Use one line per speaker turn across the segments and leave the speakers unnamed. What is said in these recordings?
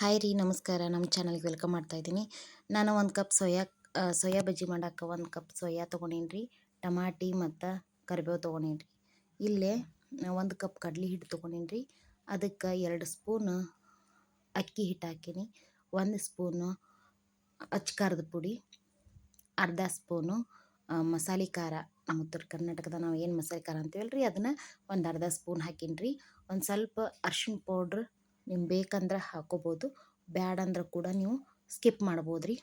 Hi ರೀ, ನಮಸ್ಕಾರ. ನಮ್ಮ ಚಾನಲ್ಗೆ ವೆಲ್ಕಮ್ ಮಾಡ್ತಾ ಇದ್ದೀನಿ. ನಾನು ಒಂದು ಕಪ್ ಸೋಯಾ ಸೋಯಾ ಬಜ್ಜಿ ಮಾಡೋಕ್ಕೆ ಒಂದು ಕಪ್ ಸೋಯಾ ತೊಗೊಂಡೀನಿ ರೀ. ಟಮಾಟಿ ಮತ್ತು ಕರಿಬೇವು ತೊಗೊಂಡೀನಿ ರೀ. ಇಲ್ಲೇ ಒಂದು ಕಪ್ ಕಡ್ಲೆ ಹಿಟ್ಟು ತೊಗೊಂಡೀನಿ ರೀ. ಅದಕ್ಕೆ ಎರಡು ಸ್ಪೂನ್ ಅಕ್ಕಿ ಹಿಟ್ಟು ಹಾಕೀನಿ. ಒಂದು ಸ್ಪೂನು ಅಚ್ಕಾರದ ಪುಡಿ. ಅರ್ಧ ಸ್ಪೂನು ಮಸಾಲೆ ಖಾರ. ನಮ್ಮ ಉತ್ತರ ಕರ್ನಾಟಕದ ನಾವು ಏನು ಮಸಾಲೆ ಖಾರ ಅಂತೀವಲ್ಲ ರೀ ಅದನ್ನು ಒಂದು ಅರ್ಧ ಸ್ಪೂನ್ ಹಾಕೀನಿ ರೀ. ಒಂದು ಸ್ವಲ್ಪ ಅರ್ಶಿಣ ಪೌಡ್ರ್ ನಿಮ್ಗೆ ಬೇಕಂದ್ರೆ ಹಾಕೋಬೋದು. ಬ್ಯಾಡ ಅಂದ್ರೆ ಕೂಡ ನೀವು ಸ್ಕಿಪ್ ಮಾಡ್ಬೋದು ರೀ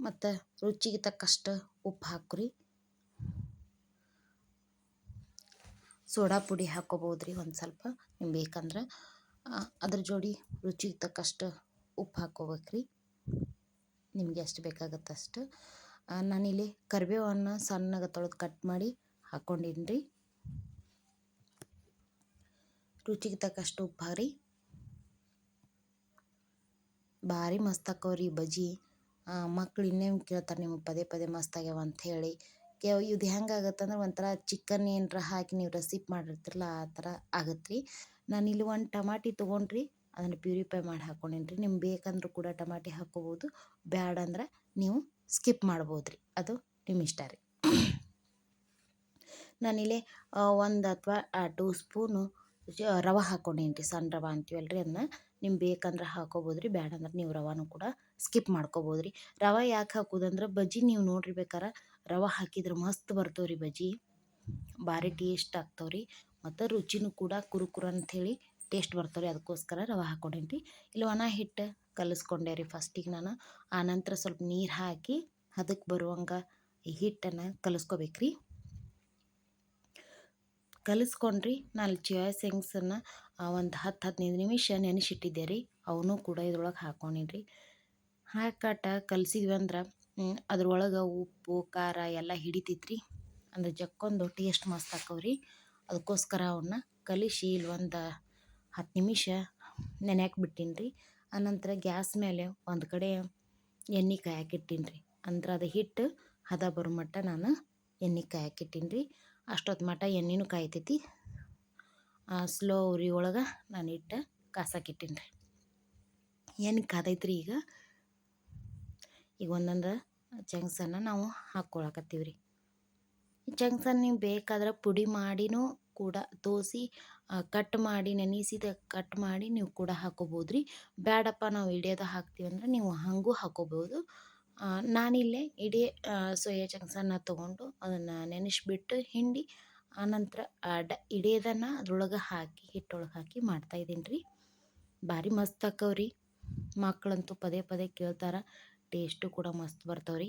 ಮತ್ತು ರುಚಿಗೆ ತಕ್ಕಷ್ಟು ಉಪ್ಪು ಹಾಕ್ರಿ. ಸೋಡಾ ಪುಡಿ ಹಾಕೋಬೋದು ರೀ ಒಂದು ಸ್ವಲ್ಪ. ನಿಮ್ಗೆ ಬೇಕಂದ್ರೆ ಅದ್ರ ಜೋಡಿ ರುಚಿಗೆ ತಕ್ಕಷ್ಟು ಉಪ್ಪು ಹಾಕೋಬೇಕ್ರಿ. ನಿಮಗೆ ಎಷ್ಟು ಬೇಕಾಗತ್ತೆ ಅಷ್ಟು ನಾನಿಲ್ಲಿ ಕರಿಬೇವನ್ನು ಸಣ್ಣಗೆ ತೊಳೆದು ಕಟ್ ಮಾಡಿ ಹಾಕ್ಕೊಂಡಿನಿ ರೀ ರುಚಿಗೆ ತಕ್ಕಷ್ಟು ಉಪ್ಪು ಹಾಕ್ರಿ ಭಾರಿ ಮಸ್ತ್ ಆಕವ್ರಿ ಬಜ್ಜಿ. ಮಕ್ಳು ಇನ್ನೇನು ಕೇಳ್ತಾರೆ ನಿಮಗೆ ಪದೇ ಪದೇ ಮಸ್ತ್ ಆಗ್ಯಾವ ಹೇಳಿ. ಕೇವ್ ಇದು ಹೆಂಗೆ ಆಗತ್ತಂದ್ರೆ ಒಂಥರ ಚಿಕನ್ ಏನರ ಹಾಕಿ ನೀವು ರೆಸಿಪಿ ಮಾಡಿರ್ತಿರಲ್ಲ, ಆ ಥರ ಆಗತ್ತೆ ರೀ ನಾನು ಇಲ್ಲಿ ಒಂದು ಟಮಾಟಿ ತೊಗೊಂಡ್ರಿ, ಅದನ್ನು ಪ್ಯೂರಿಫೈ ಮಾಡಿ ಹಾಕ್ಕೊಂಡೀನಿ ರೀ ನಿಮ್ಗೆ ಬೇಕಂದ್ರೂ ಕೂಡ ಟಮಾಟಿ ಹಾಕ್ಕೋಬೋದು ಬ್ಯಾಡ ಅಂದ್ರೆ ನೀವು ಸ್ಕಿಪ್ ಮಾಡ್ಬೋದು ರೀ ಅದು ನಿಮ್ಮ ಇಷ್ಟ ರೀ. ನಾನಿಲ್ಲಿ ಒಂದು ಅಥವಾ ಟೂ ಸ್ಪೂನು ರವೆ ಹಾಕ್ಕೊಂಡೇನಿ ರೀ ಸಣ್ಣ ರವೆ ಅಂತೀವಲ್ಲ ರೀ ಅದನ್ನ ನಿಮ್ಗೆ ಬೇಕಂದ್ರೆ ಹಾಕೋಬೋದು ರೀ ಬ್ಯಾಡ ಅಂದ್ರೆ ನೀವು ರವಾನು ಕೂಡ ಸ್ಕಿಪ್ ಮಾಡ್ಕೋಬೋದು ರೀ ರವೆ ಯಾಕೆ ಹಾಕೋದಂದ್ರೆ ಬಜ್ಜಿ ನೀವು ನೋಡ್ರಿ ಬೇಕಾರೆ, ರವೆ ಹಾಕಿದ್ರೆ ಮಸ್ತ್ ಬರ್ತವೆ ಬಜ್ಜಿ. ಭಾರಿ ಟೇಸ್ಟ್ ಆಗ್ತಾವೆ ರೀ ಮತ್ತು ರುಚಿನೂ ಕೂಡ ಕುರುಕುರು ಅಂಥೇಳಿ ಟೇಸ್ಟ್ ಬರ್ತವೆ ರೀ ಅದಕ್ಕೋಸ್ಕರ ರವೆ ಹಾಕ್ಕೊಂಡೇನಿ ರೀ ಇಲ್ಲಿ ಒಣ ಹಿಟ್ಟು ಕಲಿಸ್ಕೊಂಡೆ ರೀ ಫಸ್ಟಿಗೆ ನಾನು. ಆನಂತರ ಸ್ವಲ್ಪ ನೀರು ಹಾಕಿ ಅದಕ್ಕೆ ಬರುವಂಗೆ ಈ ಹಿಟ್ಟನ್ನು ಕಲಿಸ್ಕೋಬೇಕು ರೀ ಕಲಿಸ್ಕೊಂಡ್ರಿ. ನಾನು ಚಿಯಾ ಸಿಂಗ್ಸನ್ನು ಒಂದು ಹತ್ತು ಹದಿನೈದು ನಿಮಿಷ ನೆನೆಸಿಟ್ಟಿದ್ದೆ ರೀ ಅವನು ಕೂಡ ಇದ್ರೊಳಗೆ ಹಾಕ್ಕೊಂಡೀನಿ ರೀ ಹಾಕಾಟ ಕಲಸಿದ್ವಿ ಅಂದ್ರೆ ಅದ್ರೊಳಗೆ ಉಪ್ಪು, ಖಾರ ಎಲ್ಲ ಹಿಡಿತೈತ್ರಿ. ಅಂದ್ರೆ ಜಕ್ಕೊಂದು ಟೇಸ್ಟ್ ಮಸ್ತ್ ಹಾಕವ್ರಿ ಅದಕ್ಕೋಸ್ಕರ ಅವನ್ನ ಕಲಿಸಿ ಇಲ್ಲಿ ಒಂದು ಹತ್ತು ನಿಮಿಷ ನೆನೆಯಕ್ಕೆ ಬಿಟ್ಟಿನಿ ರೀ ಆನಂತರ ಗ್ಯಾಸ್ ಮೇಲೆ ಒಂದು ಕಡೆ ಎಣ್ಣೆ ಕಾಯಕ್ಕೆ ರೀ ಅಂದ್ರೆ ಅದು ಹಿಟ್ಟು ಹದ ಬರೋ ಮಟ್ಟ ನಾನು ಎಣ್ಣೆ ಕಾಯಕ್ಕೆ ರೀ ಅಷ್ಟೊತ್ತು ಮಟ ಎಣ್ಣೆನೂ ಕಾಯ್ತೈತಿ. ಸ್ಲೋ ಉರಿ ಒಳಗೆ ನಾನು ಇಟ್ಟು ಕಾಸಾಕಿಟ್ಟಿನಿ ರೀ ಎಣ್ಣೆ ಕಾದೈತ್ರಿ ಈಗ? ಈಗ ಒಂದೊಂದು ಚಂಗ್ಸನ್ನು ನಾವು ಹಾಕ್ಕೊಳಕತ್ತೀವಿ ರೀ ಚಂಗ್ಸನ್ ನೀವು ಬೇಕಾದ್ರೆ ಪುಡಿ ಮಾಡಿನೂ ಕೂಡ ತೋಸಿ ಕಟ್ ಮಾಡಿ, ನೆನೆಸಿದ ಕಟ್ ಮಾಡಿ ನೀವು ಕೂಡ ಹಾಕೋಬೋದು ರೀ ಬೇಡಪ್ಪ ನಾವು ಇಡಿಯೋದು ಹಾಕ್ತೀವಿ ಅಂದ್ರೆ ನೀವು ಹಾಗೂ ಹಾಕೋಬೋದು. ನಾನಿಲ್ಲೇ ಇಡೀ ಸೋಯಾ ಚಂಕ್ಸನ್ನು ತೊಗೊಂಡು ಅದನ್ನು ನೆನೆಸಿಬಿಟ್ಟು ಹಿಂಡಿ, ಆನಂತರ ಡ, ಇಡೀದನ್ನು ಅದ್ರೊಳಗೆ ಹಾಕಿ, ಹಿಟ್ಟೊಳಗೆ ಹಾಕಿ ಮಾಡ್ತಾಯಿದ್ದೀನಿ ರೀ. ಭಾರಿ ಮಸ್ತ್ ಆಕವ್ರಿ ಮಕ್ಕಳಂತೂ ಪದೇ ಪದೇ ಕೇಳ್ತಾರೆ, ಟೇಸ್ಟು ಕೂಡ ಮಸ್ತ್ ಬರ್ತಾವ್ರಿ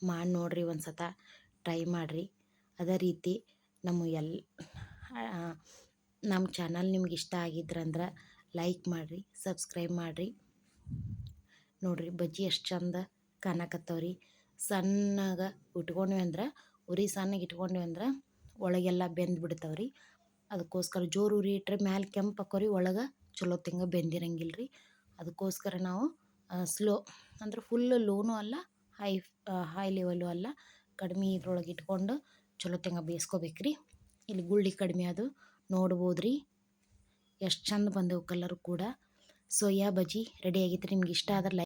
ಮಾಡಿ ನೋಡ್ರಿ ಒಂದು ಸತ ಟ್ರೈ ಮಾಡಿರಿ. ಅದೇ ರೀತಿ ನಮ್ಮ ಎಲ್ ನಮ್ಮ ಚಾನಲ್ ನಿಮ್ಗೆ ಇಷ್ಟ ಆಗಿದ್ರಂದ್ರೆ ಲೈಕ್ ಮಾಡಿರಿ, ಸಬ್ಸ್ಕ್ರೈಬ್ ಮಾಡಿರಿ. ನೋಡಿರಿ ಬಜ್ಜಿ ಎಷ್ಟು ಚಂದ ಕಾಣಕತ್ತವ್ರಿ. ಸಣ್ಣಗೆ ಇಟ್ಕೊಂಡ್ವಿ ಅಂದ್ರೆ, ಉರಿ ಸಣ್ಣಗೆ ಇಟ್ಕೊಂಡ್ವಿ ಅಂದ್ರೆ ಒಳಗೆಲ್ಲ ಬೆಂದು ಬಿಡ್ತಾವ್ರಿ. ಅದಕ್ಕೋಸ್ಕರ ಜೋರು ಉರಿ ಇಟ್ಟರೆ ಮ್ಯಾಲೆ ಕೆಂಪು ಹಾಕೋರಿ, ಒಳಗೆ ಚಲೋ ತಿಂಗ ಬೆಂದಿರಂಗಿಲ್ಲ ರೀ ಅದಕ್ಕೋಸ್ಕರ ನಾವು ಸ್ಲೋ ಅಂದ್ರೆ ಫುಲ್ ಲೋನು ಅಲ್ಲ ಹೈ ಹೈ ಲೆವೆಲ್ಲು ಅಲ್ಲ, ಕಡಿಮೆ ಇದ್ರೊಳಗೆ ಇಟ್ಕೊಂಡು ಚಲೋ ತಿಂಗ ಬೇಯಿಸ್ಕೋಬೇಕು ರೀ ಇಲ್ಲಿ ಗುಳ್ಳಿ ಕಡಿಮೆ ಅದು ನೋಡ್ಬೋದು ರೀ ಎಷ್ಟು ಚಂದ ಬಂದವು ಕಲರ್ ಕೂಡ. ಸೋಯಾ ಬಜ್ಜಿ ರೆಡಿ ಆಗಿತ್ತು ನಿಮ್ಗೆ ಇಷ್ಟ ಆದ್ರೆ